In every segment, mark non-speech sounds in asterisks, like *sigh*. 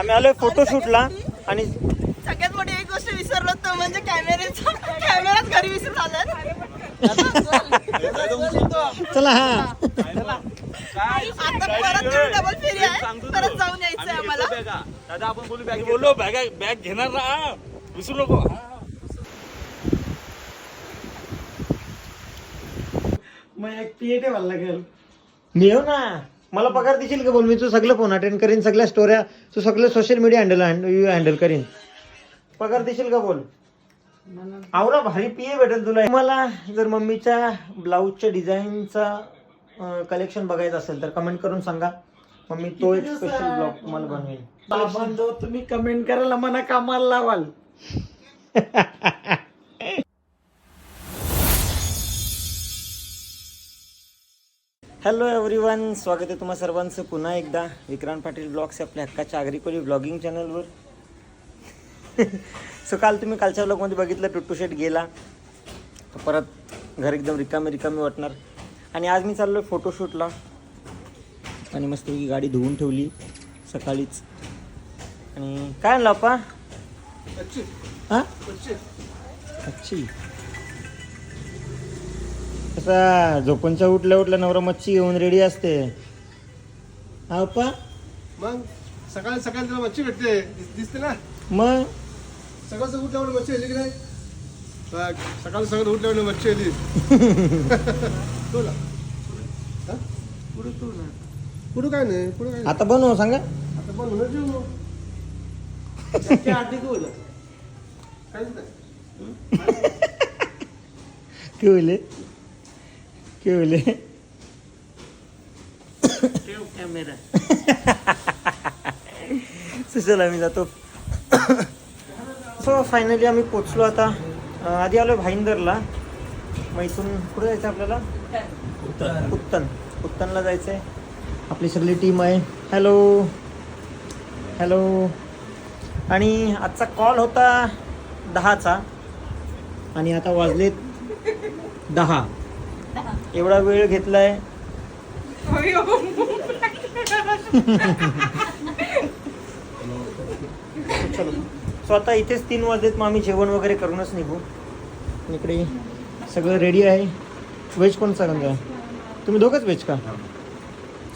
आम्ही आलोय फोटोशूटला आणि सगळ्यात मोठी एक गोष्ट विसरलो तो म्हणजे कॅमेरेचा कॅमेराच घरी विसरून आला चला हा. आता परत डबल फेरी आहे. परत जाऊन यायचंय आम्हाला. दादा आपण बोलू बॅग बोललो बॅग बॅग घेणार ना. विसरू नको. हा. मग एक पीएटे व्हायला लागेल. मी येऊ ना. मला पगार देशील का बोल? मी तू सगळं फोन अटेंड करीन सगळ्या स्टोऱ्या तू सगळं सोशल मीडिया हँडल हँडल करीन. पगार देशील का बोल? आवरा भारी पीए भेटेल तुला. मला जर मम्मीच्या ब्लाऊजच्या डिझाईनचा कलेक्शन बघायचं असेल तर कमेंट करून सांगा. मग मी तो एक स्पेशल ब्लॉग तुम्हाला बनवेन बाबांनो तुम्ही कमेंट करायला मना कामाला लावाल. *laughs* हॅलो एव्हरीवन स्वागत आहे तुम्हा सर्वांचं पुन्हा एकदा विक्रांत पाटील ब्लॉग्स आपल्या हक्काच्या आग्रिकोली ब्लॉगिंग चॅनलवर सो काल तुम्ही कालच्या ब्लॉगमध्ये बघितलं टुट्टू शेट गेला. परत घर एकदम रिकामी रिकामी वाटणार. आणि आज मी चाललो आहे फोटोशूटला आणि मस्तपैकी गाडी धुवून ठेवली सकाळीच. आणि काय आणलं अप्पा हां? अच्छी कसा झोपूनच्या उठल्या उठल्या नवरा मच्छी घेऊन रेडी असते. हा अप्पा मग सकाळी सकाळी त्याला मच्छी भेटते. दिस- दिसते ना? मग? सकाळ सकाळ उठल्यावर मच्छी आली की नाही? बघ, सकाळ सकाळ उठल्यावर मच्छी आली. *laughs* तो ना. हा? पुढं काय नाही? पुढं काय नाही. आता बनव सांगा. आता पण *laughs* बोल. काहीच नाही. *laughs* के होईल होईल कॅमेरा सुचल आम्ही जातो सो फायनली आम्ही पोचलो आता. आधी आलो भाईंदरला. मग इथून कुठे जायचं आपल्याला? उत्तन. उत्तनला जायचं आहे आपली सगळी टीम आहे. हॅलो हॅलो आणि आजचा कॉल होता दहाचा. आणि आता वाजलेत दहा. एवढा वेळ घेतलाय? चलो सो आता इथेच तीन वाजलेत मग आम्ही जेवण वगैरे करूनच निघू. इकडे सगळं रेडी आहे. व्हेज कोण सांगा तुम्ही दोघंच व्हेज का?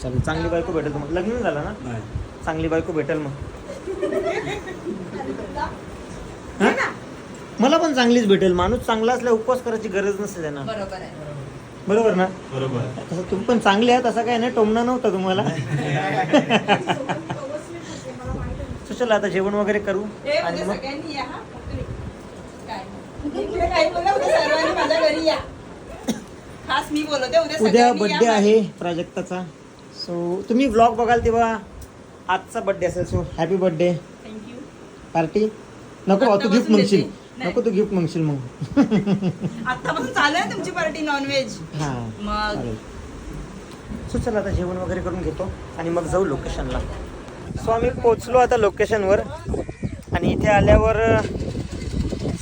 चालेल चांगली बायको भेटेल मग लग्न झालं ना? चांगली बायको भेटेल मग. हा? मला पण चांगलीच भेटेल. माणूस चांगला असल्या उपवास करायची गरज नसते त्यांना बरोबर आहे बरोबर. ना तसं तुम्ही पण चांगले आहात असं काय नाही टोमणा नव्हता तुम्हाला. So चला आता जेवण वगैरे करू? ए, आणि उद्या मग? सगळ्यांनी या हा काय? उद्या काय बोला उद्या सर्वांनी माझ्या घरी या. खास मी बोलवते उद्या उद्या सगळ्यांनी बर्थडे या. आहे प्राजक्ताचा. सो तुम्ही व्लॉग बघाल तेव्हा आजचा बर्थडे असेल so happy Thank you. Party नको तू गिफ्ट म्हणशील. देते. नको तू गिफ्ट म्हणशील मग. *laughs* आत्तापासून चालू आहे तुमची पार्टी नॉनव्हेज हा. मग चालेल. सो चला आता जेवण वगैरे करून घेतो आणि मग जाऊ लोकेशनला सो आम्ही पोचलो आता लोकेशनवर आणि इथे आल्यावर अ,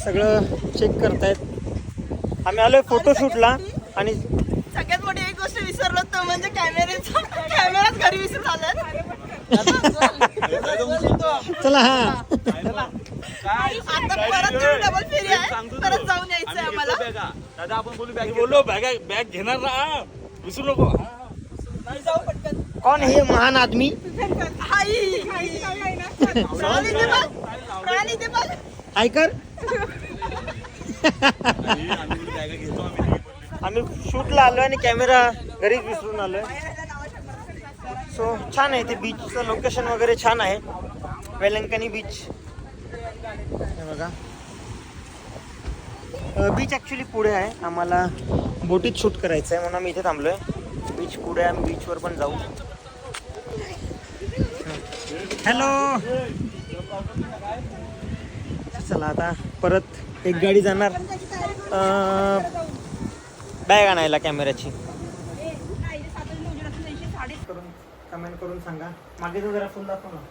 सगळं चेक करतायत. आम्ही आलोय फोटोशूटला आणि सगळ्यात मोठी एक गोष्ट विसरलो तो म्हणजे कॅमेरेचा कॅमेराच घरी विसरून आला *laughs* चला. हा. आता परत डबल फेरी आहे. परत जाऊन यायचंय आम्ही आम्हाला. दादा आपण बोलू बॅग बोललो बॅग बॅग घेणार ना. विसरू नको. हा. जाऊ पटकन. कौन है महान आदमी? आयकर प्रणाली दे बघ. प्रणाली दे बघ. ऐकर आम्ही बोलू बॅगा घेतो आम्ही आम्ही शूटला आलोय आणि कॅमेरा घरीच विसरून आलोय. सो छान आहे ते बीचचं लोकेशन वगैरे छान आहे. वेलंकनी बीच हे बघा. बीच ॲक्च्युली पुढे आहे. आम्हाला बोटीत शूट करायचं आहे म्हणून आम्ही इथे थांबलो आहे बीच पुढे आहे आम्ही बीचवर पण जाऊ. हॅलो चला आता परत एक गाडी जाणार. बॅग आणायला कॅमेऱ्याची करून कमेंट करून सांगा. मागे तो जरा फुल दाखव ना.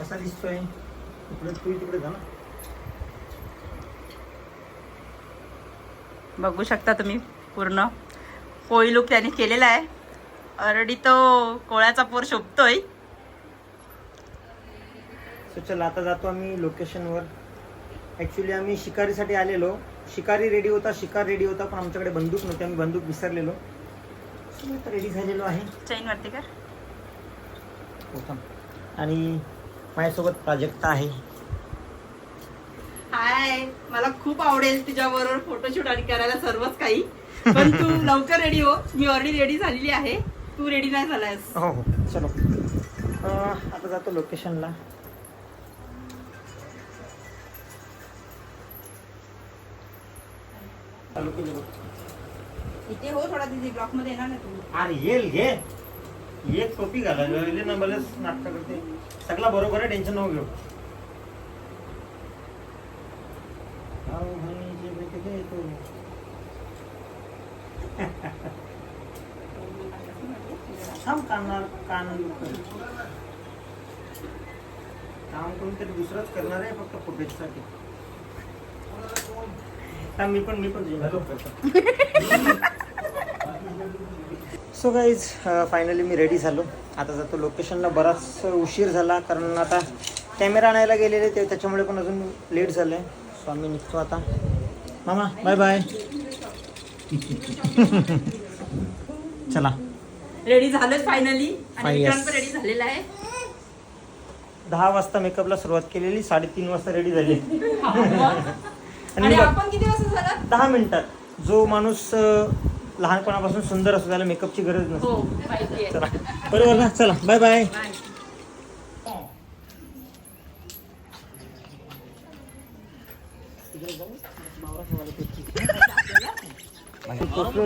कसा दिसतोय? बघू शकता तुम्ही पूर्ण. पोळी लुक त्यांनी केलेला आहे. ऑलरेडी तो कोळ्याचा पोर शोभतोय. सो चला आता जातो आम्ही लोकेशनवर ॲक्च्युली आम्ही शिकारीसाठी आलेलो. शिकारी रेडी होता शिकार रेडी होता पण आमच्याकडे बंदूक नव्हती. आम्ही बंदूक विसरलेलो. रेडी झालेलो आहे. चैन वरती कर. उत्तम आणि माझ्यासोबत प्राजक्ता आहे. हाय मला खूप आवडेल तुझ्याबरोबर फोटोशूट आणि करायला सर्वच काही. पण तू *laughs* लवकर रेडी हो. मी ऑलरेडी रेडी झालेली आहे. तू रेडी नाही झालायस. हो हो. चलो. अं, आता जातो लोकेशनला. इथे हो थोडा तिथे ब्लॉकमध्ये येणार ना तू अरे येईल घे एक टोपी घालायला वेगळे नंबरच नाटक करते. सगळा बरोबर आहे टेन्शन नको घेऊ. थांब कानार कान काम कोणतरी दुसरंच करणार आहे फक्त फुटेजसाठी. मी पण मी पण *laughs* सो गाईज फायनली मी रेडी झालो. आता जातो लोकेशनला बराच उशीर झाला कारण आता कॅमेरा आणायला गेलेले ते त्याच्यामुळे पण अजून लेट झालं आहे सो आम्ही निघतो आता. मामा बाय बाय *laughs* चला. रेडी झालंच फायनली आणि yes. पण रेडी झालेला आहे. दहा वाजता मेकअपला सुरुवात केलेली साडेतीन वाजता रेडी झाली. *laughs* आणि आणि बघ, आपण किती वाजता झाला दहा मिनिटात. जो माणूस अं, लहानपणापासून सुंदर असतो त्याला मेकअपची गरज नसते. हो चला. बरोबर ना चला. बाय बाय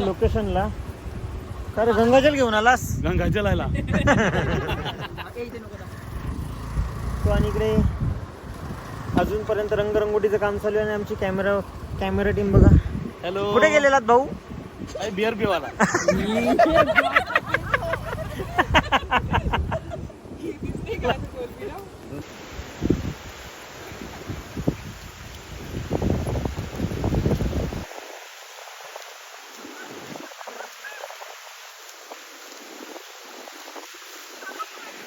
लोकेशनला का रे गंगाजल घेऊन आलास? गंगा जलायला तो आणि इकडे अजूनपर्यंत रंगरंगोटीचं काम चालू आहे आणि आमची कॅमेरा कॅमेरा टीम बघा. हॅलो कुठे गेलेलात भाऊ? बिअर पिवाला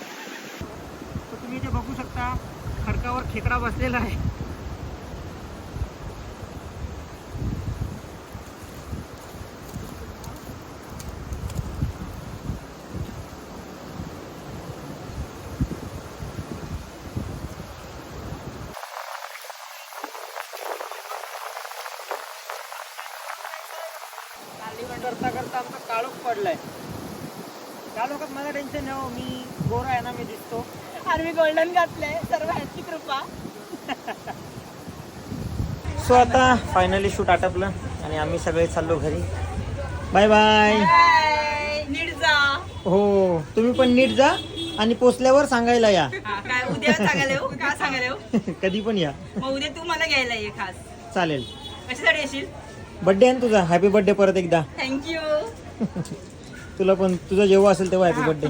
तर तुम्ही इथे बघू शकता खडकावर खेकडा बसलेला आहे. मला टेन्शन हो मी गोरा आहे ना मी दिसतो. आणि मी गोल्डन घातलंय. सर्व ह्याची कृपा. सो आता फायनली शूट आटपलं आणि आम्ही सगळे चाललो घरी. बाय बाय नीट जा. हो तुम्ही पण नीट जा आणि पोचल्यावर सांगायला या. हा, काय उद्या सांगायला येऊ? का सांगायला येऊ? *laughs* कधी पण या. मग उद्या तू मला घ्यायला ये खास. चालेल. कशासाठी येशील? बड्डे आहे ना तुझा. हॅपी बर्थडे परत एकदा. थँक्यू *laughs* तुला पण तुझा जेव्हा असेल तेव्हा हॅपी बर्थडे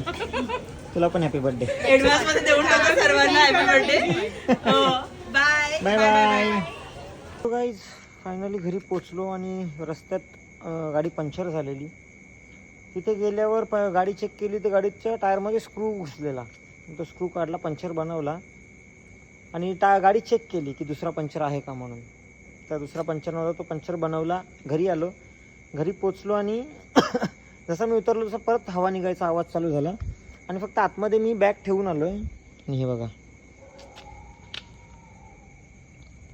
तुला पण हॅपी बर्थडे ऍडव्हान्समध्ये देऊन टाकू सर्वांना happy birthday bye bye bye guys finally घरी पोचलो आणि रस्त्यात गाडी पंक्चर झालेली. तिथे गेल्यावर प गाडी चेक केली तर गाडीच्या टायरमध्ये स्क्रू घुसलेला. तो स्क्रू काढला पंक्चर बनवला. आणि टा गाडी चेक केली की दुसरा पंक्चर आहे का म्हणून. तर दुसरा पंक्चर नव्हता तो पंक्चर बनवला. घरी आलो. घरी पोचलो आणि जसा मी उतरलो तसं परत हवा निघायचा आवाज चालू झाला. आणि फक्त आतमध्ये मी बॅग ठेवून आलो आहे आणि हे बघा.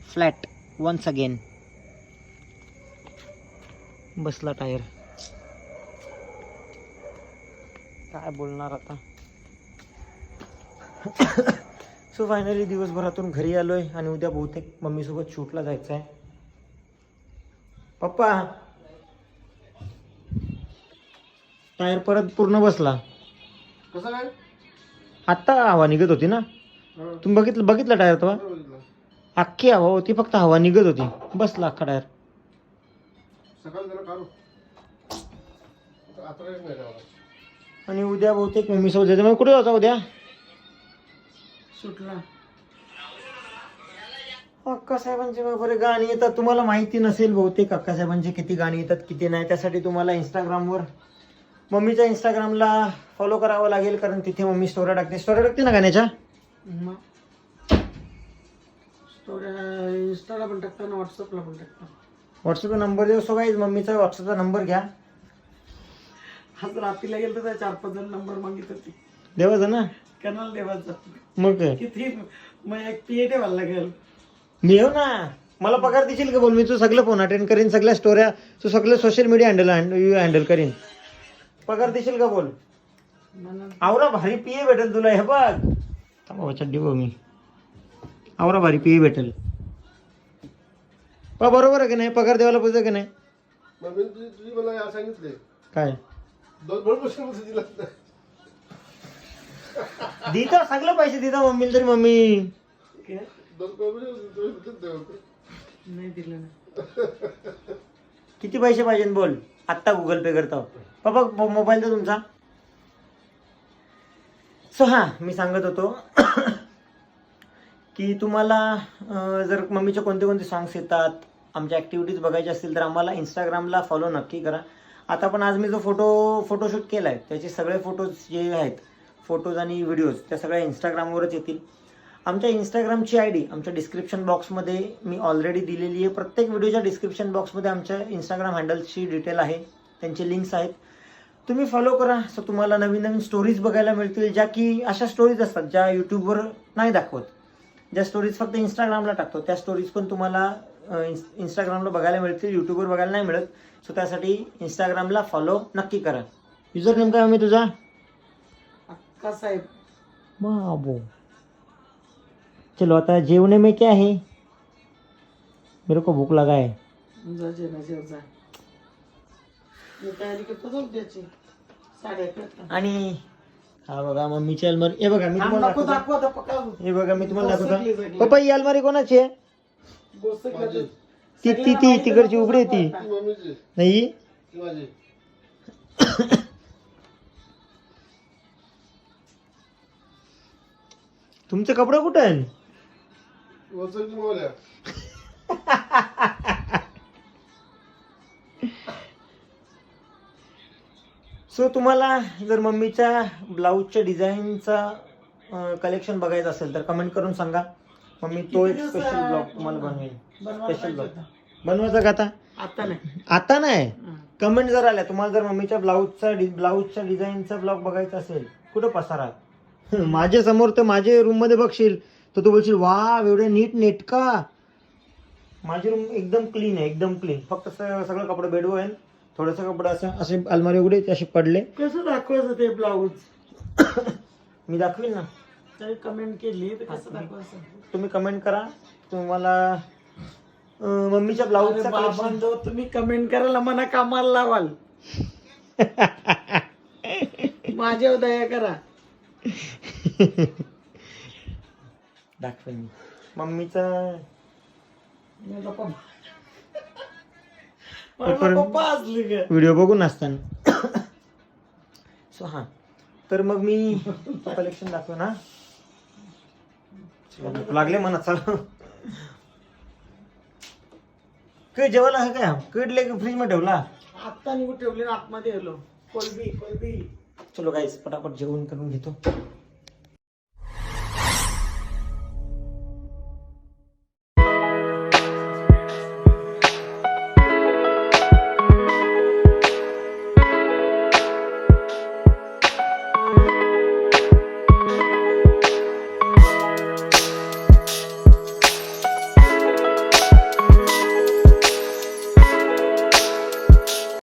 फ्लॅट वन्स अगेन बसला टायर काय बोलणार आता? *coughs* सो फायनली दिवसभरातून घरी आलोय आणि उद्या बहुतेक मम्मीसोबत शूटला जायचं आहे पप्पा! टायर परत पूर्ण बसला. कसं काय? आत्ता हवा निघत होती ना? तुम्ही बघितलं बघितलं टायर तेव्हा? अख्खी हवा होती फक्त हवा निघत होती. बसला अख्खा टायर. आणि उद्या बहुतेक मम्मीसोबत जायचं मग कुठे जायचं उद्या? सुटला. अक्कासाहेबांचे वगैरे गाणी येतात. तुम्हाला माहिती नसेल बहुतेक अक्कासाहेबांची किती गाणी येतात किती नाही. त्यासाठी तुम्हाला इंस्टाग्रामवर मम्मीच्या इंस्टाग्रामला फॉलो करावं लागेल कारण तिथे मम्मी स्टोऱ्या टाकते. स्टोऱ्या टाकते ना गाण्याच्या स्टोऱ्या इंस्टाला पण टाकतो आणि व्हॉट्सअपला पण टाकतो. व्हॉट्सअपचा नंबर देऊ सो मम्मीचा व्हॉट्सअपचा नंबर घ्या. आज रात्रीला गेलो तर चार पाच जण नंबर मागित होती. देवाचा ना? कनाल देवाचा. मग काय? किती? मग एक पीए ठेवायला लागेल. मी येऊ ना? मला पगार देशील का बोल? मी तू सगळं फोन अटेंड करीन सगळ्या स्टोऱ्या तू सगळं सोशल मीडिया हँडल हँडल करीन. पगार देशील का बोल? आवरा भारी पिये भेटेल तुला हे बघ. थांबा चड्डी बघ मी. आवरा भारी पिये भेटेल. पा बरोबर आहे की नाही? पगार द्यायला पाहिजे की नाही? मम्मी तुझी तुझी मला या सांगितले. काय? दोन दोन पैसे मध्ये दिला. दिता सगळं पैसे दिता मम्मीला तरी मम्मी. काय? दोन पैसे तुझे दिले होते? नाही दिलं ना. किती पैसे पाहिजे बोल? आत्ता गुगल पे करतो. बाबा मो- मोबाईल तर तुमचा. सो हां मी सांगत होतो *coughs* की तुम्हाला जर मम्मीचे कोणते कोणते सॉंग्स येतात आमच्या ॲक्टिव्हिटीज बघायच्या असतील तर आम्हाला इंस्टाग्रामला फॉलो नक्की करा. आता पण आज मी जो फोटो फोटोशूट केला आहे त्याचे सगळे फोटोज जे आहेत फोटोज आणि व्हिडिओज त्या सगळ्या इंस्टाग्रामवरच येतील. आमच्या इंस्टाग्रामची आय डी आमच्या डिस्क्रिप्शन बॉक्समध्ये मी ऑलरेडी दिलेली आहे. प्रत्येक व्हिडिओच्या डिस्क्रिप्शन बॉक्समध्ये आमच्या इंस्टाग्राम हँडल्सची डिटेल आहे. त्यांचे लिंक्स आहेत. तुम्ही फॉलो करा. सो तुम्हाला नवीन नवीन स्टोरीज बघायला मिळतील ज्या की अशा स्टोरीज असतात ज्या यूट्यूबवर नाही दाखवत. ज्या स्टोरीज फक्त इंस्टाग्रामला टाकतो त्या स्टोरीज पण तुम्हाला इंस्टाग्रामला बघायला मिळतील यूट्यूबवर बघायला नाही मिळत. सो त्यासाठी इंस्टाग्रामला फॉलो नक्की करा. युजर नेम काय मी तुझा? अक्का साहेब बाबो. चलो आता जेवने में क्या है? मेरे को भूख लगा है। जा जेना जेव जा. मी तयारी करतो जाऊ करतो आणि हा बघा मम्मीची अलमारी हे बघा मी तुम्हाला दाखव दाखवतो. दाखव आता हे बघा मी तुम्हाला दाखवतो. सगळी. पप्पा ही अलमारी कोणाची आहे? माझी. ती ती ती तिकडची उघडी आहे ती ती मम्मीची. नाही? *coughs* तुमचे कपडे कुठे आहे? वचकी मोल्या सो तुम्हाला जर मम्मीच्या ब्लाऊजच्या डिझाईनचा कलेक्शन बघायचं असेल तर कमेंट करून सांगा. मम्मी तो एक स्पेशल ब्लॉग तुम्हाला बनवेल. Special blog. बनवायचा का आता? आता नाही. आता नाही. कमेंट जर आल्या तुम्हाला जर मम्मीच्या ब्लाऊजचा ब्लाऊजच्या डिझाईनचा ब्लॉग बघायचा असेल कुठं पसारा? *laughs* माझ्यासमोर तर माझे रूममध्ये बघशील. तर तू बोलशील वा एवढे नीट नेटका माझी रूम एकदम क्लीन आहे एकदम क्लीन फक्त सगळं कपडे बेडवर आहे थोडंसं कपडं असं असे अलमारी उघडे ते असे पडले. कसं दाखवायचं ते ब्लाऊज *coughs* मी दाखवीन ना. तरी कमेंट केली तर कसं दाखवायचं? तुम्ही कमेंट करा. तुम्हाला मम्मीच्या बाबांनो, तुम्ही कमेंट करायला मना कामाला लावाल. *laughs* माझ्यावर दया करा. *laughs* दाखवेन मी. मम्मीचा माझा पप्पा माझा *laughs* पप्पा असली ग. व्हिडिओ बघून असताना. सो हां. तर मग मी *laughs* कलेक्शन दाखव ना? लागले म्हणा चला. काय जेवायला आहे काय? कडले फ्रीजमध्ये ठेवला? आत्ता निघून ठेवली आतमध्ये गेलो कोलबी कोलबी. चलो गाईस पटापट जेवण करून घेतो.